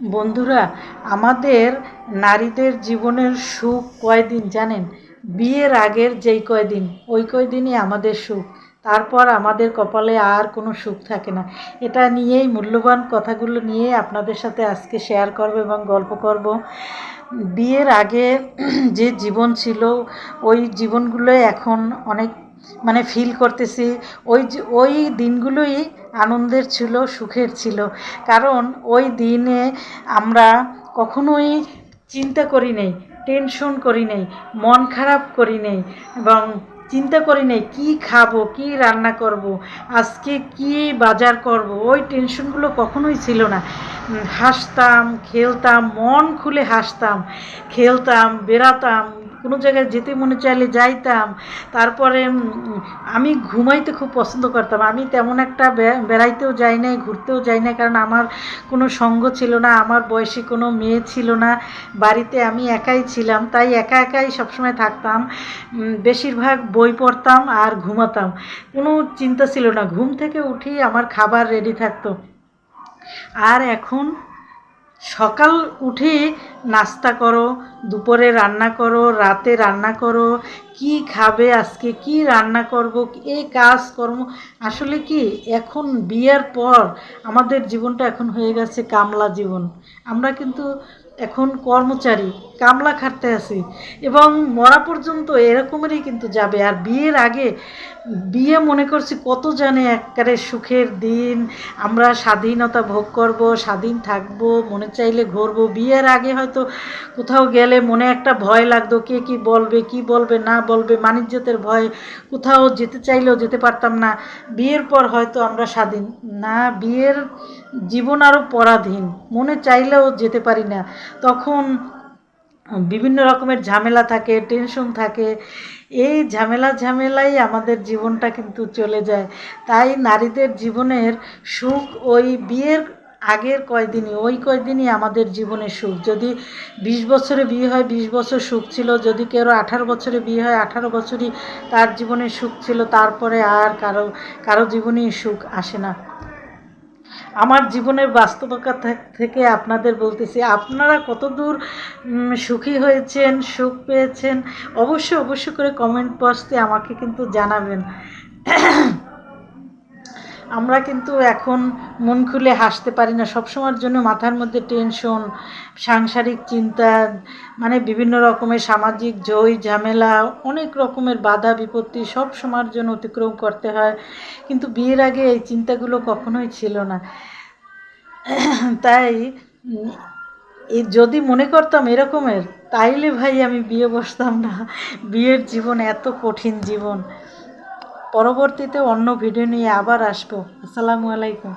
বন্ধুরা, আমাদের নারীদের জীবনের সুখ কয়দিন জানেন? বিয়ের আগের যেই কয়দিন, ওই কয়দিনই আমাদের সুখ। তারপর আমাদের কপালে আর কোনো সুখ থাকে না। এটা নিয়েই মূল্যবান কথাগুলো নিয়ে আপনাদের সাথে আজকে শেয়ার করব এবং গল্প করব। বিয়ের আগে যে জীবন ছিল, ওই জীবনগুলো এখন অনেক মানে ফিল করতেছি। ওই ওই দিনগুলোই আনন্দের ছিল, সুখের ছিল। কারণ ওই দিনে আমরা কখনোই চিন্তা করি নেই টেনশন করি নেই, মন খারাপ করি নেই এবং চিন্তা করি নেই কী খাব, কী রান্না করব, আজকে কী বাজার করব, ওই টেনশনগুলো কখনোই ছিল না। হাসতাম, খেলতাম, মন খুলে হাসতাম, খেলতাম, বেড়াতাম কোনো জায়গায় যেতে মনে চাইলে যাইতাম। তারপরে আমি ঘুমাইতে খুব পছন্দ করতাম। আমি তেমন একটা বেড়াইতেও যাই নাই, ঘুরতেও যাই না কারণ আমার কোনো সঙ্গ ছিল না, আমার বয়সী কোনো মেয়ে ছিল না, বাড়িতে আমি একাই ছিলাম, তাই একা একাই সবসময় থাকতাম। বেশিরভাগ বই পড়তাম আর ঘুমাতাম। কোনো চিন্তা ছিল না, ঘুম থেকে উঠি আমার খাবার রেডি থাকতো। আর এখন সকাল উঠে নাস্তা করো, দুপুরে রান্না করো, রাতে রান্না করো, কি খাবে আজকে, কি রান্না করব এই কাজ কর্ম। আসলে কি, এখন বিয়ের পর আমাদের জীবনটা এখন হয়ে গেছে কামলা জীবন। আমরা কিন্তু এখন কর্মচারী, কামলা খাটতে আছি এবং মরা পর্যন্ত এরকমেরই কিন্তু যাবে। আর বিয়ের আগে বিয়ে মনে করছি কত জানে একবারে সুখের দিন, আমরা স্বাধীনতা ভোগ করব, স্বাধীন থাকব, মনে চাইলে ঘুরবো। বিয়ের আগে হয়তো কোথাও গেলে মনে একটা ভয় লাগতো, কে কি বলবে কি বলবে, না বলবে মানিজ্যতের ভয়, কোথাও যেতে চাইলেও যেতে পারতাম না। বিয়ের পর হয়তো আমরা স্বাধীন, না, বিয়ের জীবন আরও পরাধীন, মনে চাইলেও যেতে পারি না। তখন বিভিন্ন রকমের ঝামেলা থাকে টেনশন থাকে। এই ঝামেলা ঝামেলাই আমাদের জীবনটা কিন্তু চলে যায়। তাই নারীদের জীবনের সুখ ওই বিয়ের আগের কয়দিনই, ওই কয়দিনই আমাদের জীবনের সুখ। যদি বিশ বছরে বিয়ে হয়, বিশ বছর সুখ ছিল। যদি কেউ আঠারো বছরে বিয়ে হয়, আঠারো বছরই তার জীবনে সুখ ছিল। তারপরে আর কারও কারও জীবনেই সুখ আসে না। আমার জীবনের বাস্তবতা থেকে আপনাদের বলতেছি, আপনারা কত দূর সুখী হয়েছেন, সুখ পেয়েছেন? অবশ্যই অবশ্যই করে কমেন্ট বক্সে আমাকে কিন্তু জানাবেন। আমরা কিন্তু এখন মন খুলে হাসতে পারি না। সবসময়ের জন্য মাথার মধ্যে টেনশন সাংসারিক চিন্তা মানে বিভিন্ন রকমের সামাজিক জয়, ঝামেলা, অনেক রকমের বাধা, বিপত্তি সব সময়ের জন্য অতিক্রম করতে হয়। কিন্তু বিয়ের আগে এই চিন্তাগুলো কখনোই ছিল না। তাই যদি মনে করতাম এরকমের, তাইলে ভাই আমি বিয়ে বসতাম না। বিয়ের জীবন এত কঠিন জীবন। পরবর্তীতে অন্য ভিডিও নিয়ে আবার আসব। আসসালামু আলাইকুম।